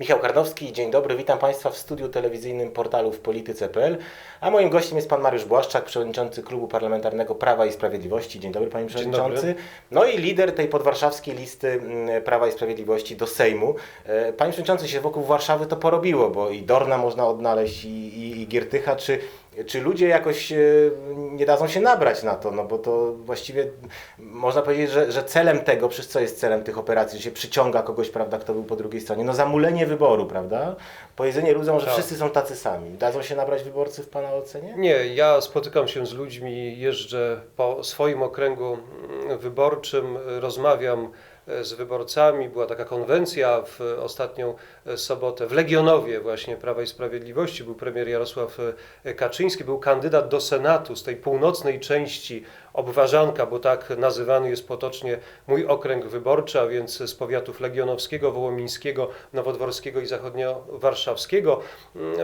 Michał Karnowski, dzień dobry, witam Państwa w studiu telewizyjnym portalu w polityce.pl, a moim gościem jest Pan Mariusz Błaszczak, przewodniczący Klubu Parlamentarnego Prawa i Sprawiedliwości. Dzień dobry Panie Przewodniczący. dobry. No i lider tej podwarszawskiej listy mm, Prawa i Sprawiedliwości do Sejmu. E, Panie Przewodniczący, się wokół Warszawy to porobiło, bo i Dorna można odnaleźć, i, i, i Giertycha, czy, czy ludzie jakoś e, nie dadzą się nabrać na to, no bo to właściwie można powiedzieć, że, że celem tego, przez co jest celem tych operacji, że się przyciąga kogoś, prawda, kto był po drugiej stronie, no zamulenie wyboru, prawda? Powiedzenie ludziom, że Tak. wszyscy są tacy sami. Dadzą się nabrać wyborcy w Pana ocenie? Nie, ja spotykam się z ludźmi, jeżdżę po swoim okręgu mm, wyborczym, rozmawiam z wyborcami. Była taka konwencja w ostatnią sobotę w Legionowie właśnie Prawa i Sprawiedliwości. Był premier Jarosław Kaczyński, był kandydat do Senatu z tej północnej części Obwarzanka, bo tak nazywany jest potocznie mój okręg wyborczy, a więc z powiatów legionowskiego, wołomińskiego, nowodworskiego i zachodniowarszawskiego.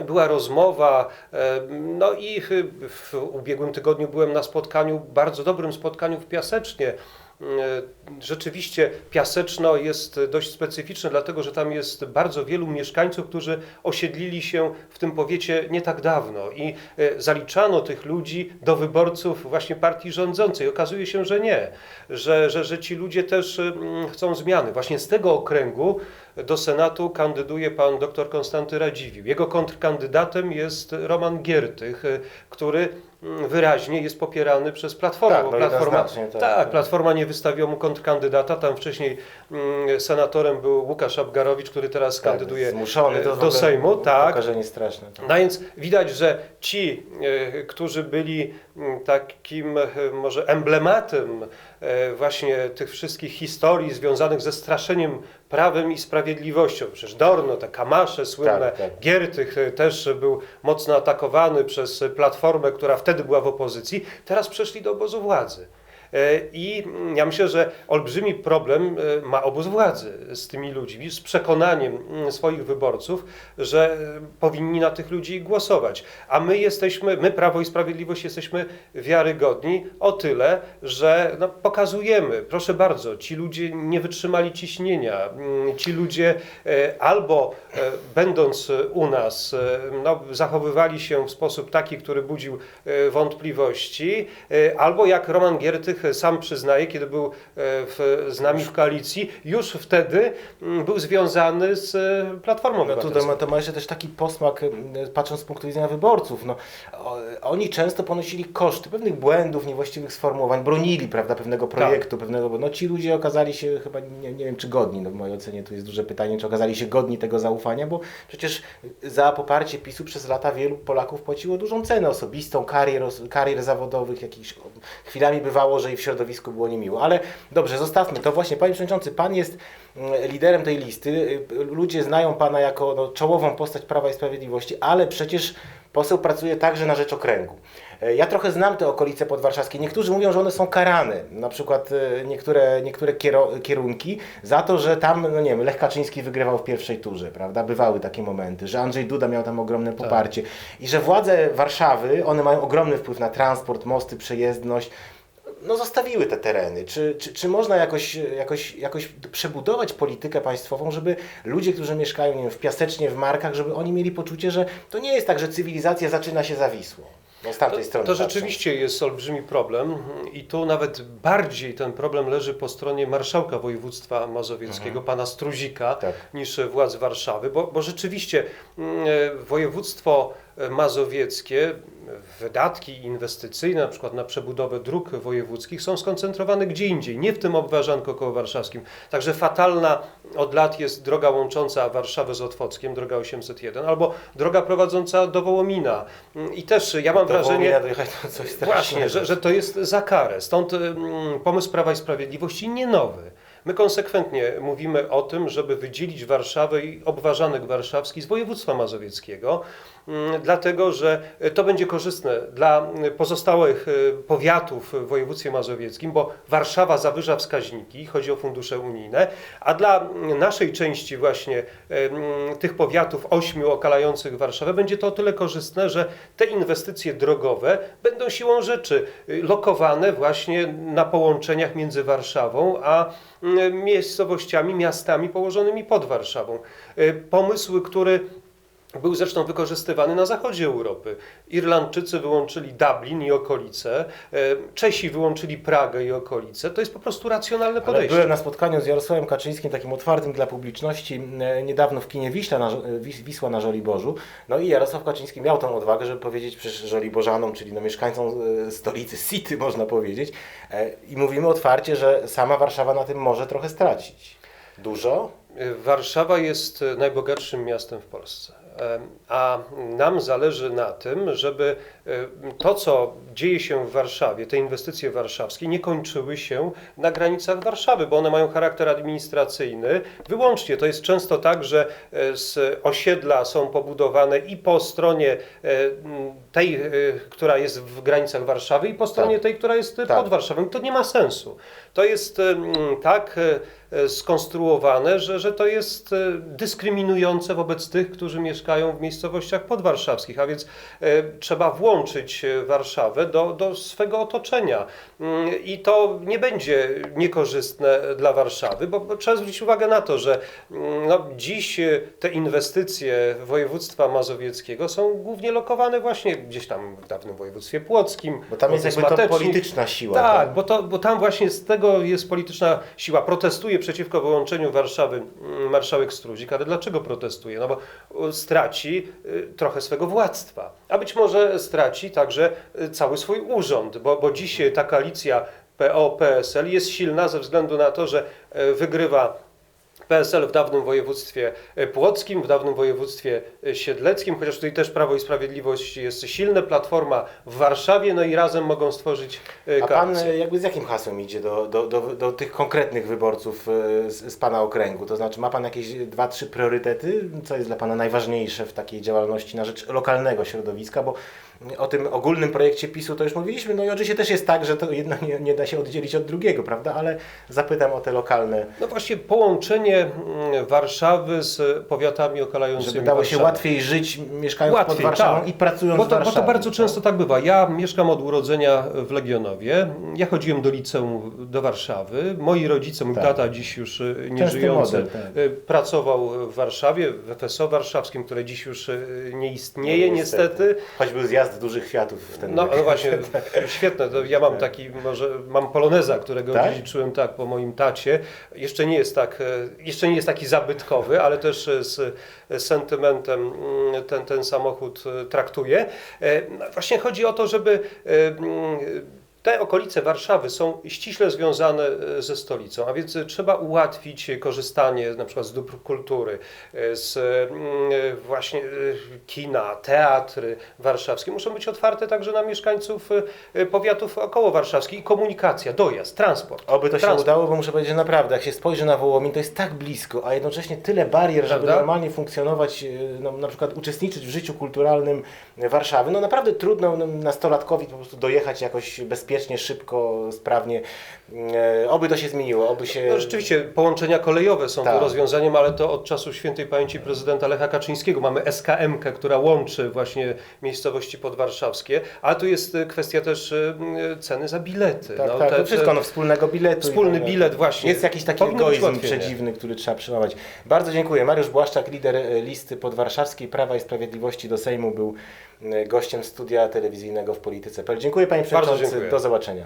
Była rozmowa, e, no i w ubiegłym tygodniu byłem na spotkaniu, bardzo dobrym spotkaniu w Piasecznie. E, Rzeczywiście Piaseczno jest dość specyficzne, dlatego że tam jest bardzo wielu mieszkańców, którzy osiedlili się w tym powiecie nie tak dawno i e, zaliczano tych ludzi do wyborców właśnie partii rządzącej. Okazuje się, że nie, że, że, że ci ludzie też mm, chcą zmiany. Właśnie z tego okręgu do Senatu kandyduje pan dr Konstanty Radziwiłł. Jego kontrkandydatem jest Roman Giertych, e, który wyraźnie jest popierany przez Platformę. Tak, no Platforma, tak, tak. Platforma nie wystawiła mu kontrkandydata. Tam wcześniej mm, senatorem był Łukasz Abgarowicz, który teraz kandyduje Tak, zmuszony e, to w do ogóle Sejmu. Tak. Straszne. Tak. No więc widać, że ci, e, którzy byli m, takim e, może emblematem e, właśnie tych wszystkich historii związanych ze straszeniem prawem i sprawiedliwością. Przecież Dorno, te kamasze słynne, Tak, tak. Giertych e, też był mocno atakowany przez Platformę, która wtedy była w opozycji, teraz przeszli do obozu władzy. E, I mm, ja myślę, że olbrzymi problem e, ma obóz władzy z tymi ludźmi, z przekonaniem mm, swoich wyborców, że e, powinni na tych ludzi głosować. A my jesteśmy, my Prawo i Sprawiedliwość jesteśmy wiarygodni o tyle, że no, pokazujemy, proszę bardzo, ci ludzie nie wytrzymali ciśnienia, mm, ci ludzie albo będąc u nas, no, zachowywali się w sposób taki, który budził wątpliwości, albo jak Roman Giertych sam przyznaje, kiedy był e, w, z nami w koalicji, już wtedy mm, był związany z e, Platformą No Obywatelską. to, to ma jeszcze też taki posmak, patrząc z punktu widzenia wyborców. No, oni często ponosili koszty pewnych błędów, niewłaściwych sformułowań, bronili prawda, pewnego Tak. projektu, pewnego. No ci ludzie okazali się chyba, nie, nie wiem czy godni, no w mojej ocenie tu jest duże pytanie, czy okazali się godni tego zaufania, bo przecież za poparcie PiSu przez lata wielu Polaków płaciło dużą cenę osobistą, karier, karier zawodowych, jakichś chwilami bywało, że i w środowisku było niemiło. Ale dobrze, zostawmy to właśnie. Panie Przewodniczący, Pan jest mm, liderem tej listy. Y, Ludzie znają Pana jako no, czołową postać Prawa i Sprawiedliwości, ale przecież poseł pracuje także na rzecz okręgu. E, Ja trochę znam te okolice podwarszawskie. Niektórzy mówią, że one są karane, na przykład e, niektóre, niektóre kierunki, za to, że tam, no nie wiem, Lech Kaczyński wygrywał w pierwszej turze, prawda? Bywały takie momenty, że Andrzej Duda miał tam ogromne poparcie i że władze Warszawy, one mają ogromny wpływ na transport, mosty, przejezdność, no zostawiły te tereny. Czy, czy, czy można jakoś, jakoś, jakoś przebudować politykę państwową, żeby ludzie, którzy mieszkają nie wiem, w Piasecznie, w Markach, żeby oni mieli poczucie, że to nie jest tak, że cywilizacja zaczyna się za Wisłą. No z tamtej To, strony to rzeczywiście jest olbrzymi problem i tu nawet bardziej ten problem leży po stronie marszałka województwa mazowieckiego, pana Struzika, Mhm. Tak. niż władz Warszawy, bo, bo rzeczywiście e, województwo mazowieckie, wydatki inwestycyjne, na przykład na przebudowę dróg wojewódzkich są skoncentrowane gdzie indziej, nie w tym obwarzanku koło warszawskim. Także fatalna od lat jest droga łącząca Warszawę z Otwockiem, droga 801, albo droga prowadząca do Wołomina. I też ja mam Do wrażenie... Właśnie, że, że to jest za karę. Stąd mm, pomysł Prawa i Sprawiedliwości nie nowy. My konsekwentnie mówimy o tym, żeby wydzielić Warszawę i obwarzanek warszawski z województwa mazowieckiego, mm, dlatego że to będzie korzystne dla pozostałych e, powiatów w województwie mazowieckim, bo Warszawa zawyża wskaźniki, chodzi o fundusze unijne, a dla naszej części właśnie e, mm, tych powiatów ośmiu okalających Warszawę będzie to o tyle korzystne, że te inwestycje drogowe będą siłą rzeczy y, lokowane właśnie na połączeniach między Warszawą a miejscowościami, miastami położonymi pod Warszawą. E, Pomysł, który był zresztą wykorzystywany na zachodzie Europy. Irlandczycy wyłączyli Dublin i okolice, e, Czesi wyłączyli Pragę i okolice. To jest po prostu racjonalne Ale podejście. byłem na spotkaniu z Jarosławem Kaczyńskim, takim otwartym dla publiczności, e, niedawno w kinie Wiśla na, e, Wis- Wisła na Żoliborzu. No i Jarosław Kaczyński miał tą odwagę, żeby powiedzieć przecież Żoliborzanom, czyli no mieszkańcom stolicy, City można powiedzieć. I mówimy otwarcie, że sama Warszawa na tym może trochę stracić. Dużo? Warszawa jest najbogatszym miastem w Polsce. A nam zależy na tym, żeby to, co dzieje się w Warszawie, te inwestycje warszawskie, nie kończyły się na granicach Warszawy, bo one mają charakter administracyjny. Wyłącznie to jest często tak, że e, z osiedla są pobudowane i po stronie e, tej, e, która jest w granicach Warszawy, i po stronie Tak. tej, która jest Tak. pod Warszawą. To nie ma sensu. To jest tak skonstruowane, że, że to jest dyskryminujące wobec tych, którzy mieszkają w miejscowościach podwarszawskich, a więc e, trzeba włączyć e, Warszawę do, do swego otoczenia. Mm, I to nie będzie niekorzystne dla Warszawy, bo, trzeba zwrócić uwagę na to, że mm, no, dziś e, te inwestycje województwa mazowieckiego są głównie lokowane właśnie gdzieś tam w dawnym województwie płockim. Bo tam jest jakby to polityczna siła. Tak, bo, to, bo tam właśnie z tego jest polityczna siła. Protestuje przeciwko wyłączeniu Warszawy mm, marszałek Struzik, ale dlaczego protestuje? No bo y, straci y, trochę swego władztwa, a być może straci także y, cały swój urząd, bo, bo dziś ta koalicja PO-PSL jest silna ze względu na to, że y, wygrywa PSL w dawnym województwie e, płockim, w dawnym województwie e, siedleckim, chociaż tutaj też Prawo i Sprawiedliwość jest silne, Platforma w Warszawie, no i razem mogą stworzyć e, A pan koalicję. jakby z jakim hasłem idzie do, do, do, do tych konkretnych wyborców z, z Pana okręgu? To znaczy ma Pan jakieś dwa, trzy priorytety? Co jest dla Pana najważniejsze w takiej działalności na rzecz lokalnego środowiska? Bo o tym ogólnym projekcie PiSu to już mówiliśmy, no i oczywiście też jest tak, że to jedno nie, nie da się oddzielić od drugiego, prawda? Ale zapytam o te lokalne, No właśnie połączenie mm, Warszawy z powiatami okalającymi żeby dało się Warszawę. łatwiej żyć mieszkając pod Łatwiej, Warszawą tak. i pracując Bo w to, bo Warszawie. to bardzo często tak bywa. Ja mieszkam od urodzenia w Legionowie. Ja chodziłem do liceum do Warszawy. Moi rodzice, mój Tak. tata dziś już y, nie Częsty żyjący, model, tak. y, pracował w Warszawie, w FSO warszawskim, które dziś już y, nie istnieje No, niestety. Choćby zjazd dużych kwiatów w ten No, no właśnie, świetne. To ja mam taki, może mam poloneza, którego Tak? dziedziczyłem tak po moim tacie. Jeszcze nie jest tak, e, jeszcze nie jest taki zabytkowy, ale też e, z sentymentem mm, ten, ten samochód e, traktuję. E, no Właśnie chodzi o to, żeby e, mm, te okolice Warszawy są ściśle związane e, ze stolicą, a więc trzeba ułatwić korzystanie na przykład z dóbr kultury, e, z mm, e, właśnie kina, teatry warszawskie. Muszą być otwarte także na mieszkańców powiatów okołowarszawskich i komunikacja, dojazd, transport. Oby to się Transport. udało, bo muszę powiedzieć, że naprawdę, jak się spojrzy na Wołomin, to jest tak blisko, a jednocześnie tyle barier, żeby Prawda? normalnie funkcjonować, no, na przykład uczestniczyć w życiu kulturalnym Warszawy. No naprawdę trudno no, nastolatkowi po prostu dojechać jakoś bezpiecznie, szybko, sprawnie. Yy, Oby to się zmieniło, oby się... No, rzeczywiście połączenia kolejowe są Tak. tu rozwiązaniem, ale to od czasu świętej pamięci prezydenta Lecha Kaczyńskiego. Mamy SKM, która łączy właśnie miejscowości podwarszawskie, a tu jest e, kwestia też e, ceny za bilety. Tak, No, tak, te- to wszystko, te- no wspólnego biletu. i Wspólny tak dalej. bilet właśnie. Jest jakiś taki egoizm przedziwny, który trzeba przełamać. Bardzo dziękuję. Mariusz Błaszczak, lider e, listy podwarszawskiej Prawa i Sprawiedliwości do Sejmu, był e, gościem studia telewizyjnego w Polityce.pl. Dziękuję Panie Bardzo Przewodniczący. dziękuję. Zobaczenia.